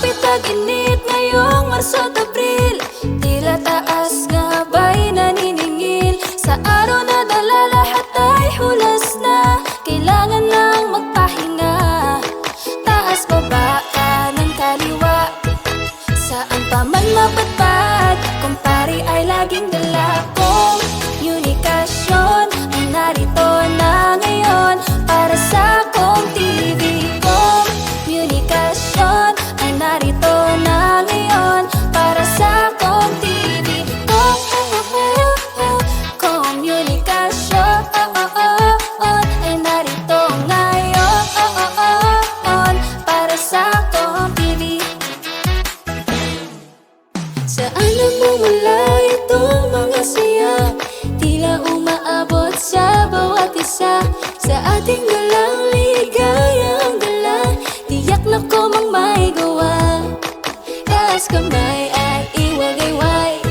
tag-init ngayong Marso at Abril. Tila taas nga ba'y naniningil? Sa araw na dala lahat ay hulas na. Kailangan lang magpahinga. Taas baba kanan kaliwa? Saan pa man mapadpad Kung pari ay laging dala kong Unikasyon Ay narito Saan namumula itong mga saya? Tila umaabot sa bawat isa. Sa ating galang ligayang dala Tiyak na ko mang may gawa Taas kamay at iwagayway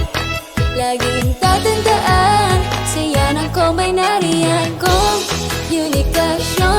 Laging tatandaan Saya ng komay nariyan kong Unikasyon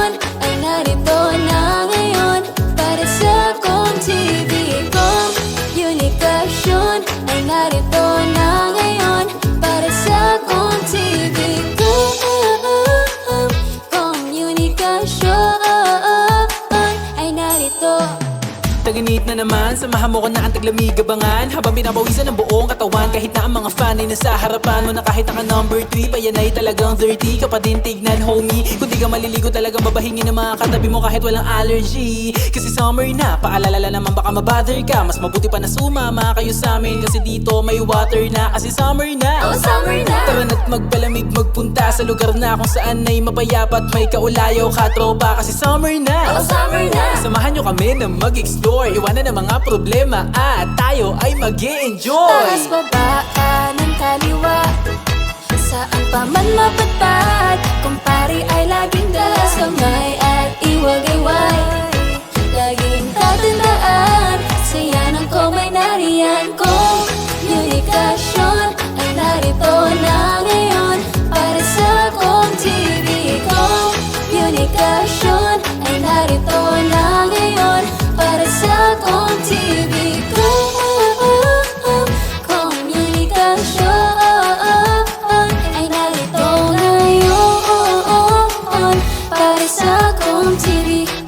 Taginit na naman, samahan mo ko na ang taglamig abangan Habang binabawisan ang buong katawan Kahit na ang mga fan ay nasa harapan. Mo Na kahit naka number 3 pa yan ay talagang 30 Ka pa din tignan homie. Kung di ka maliligo talagang babahingin ng mga katabi mo Kahit walang allergy. Kasi summer na, paalala naman baka mabother ka. Mas mabuti pa na sumama kayo sa amin. Kasi dito may water na. Kasi summer na. Oh summer na. Tara na't magpalamig magpunta sa lugar na kung saan ay mapayapa at may kaulayaw katropa Kasi summer na. Oh summer na. Samahan nyo kami na mag-explore Explore, iwanan ang mga problema At tayo ay mag enjoy Taas baba, kanan kaliwa Saan pa man mapadpad Kung pari ay laging dalas Kamay at iwag-iwag. Paris à Grand TV.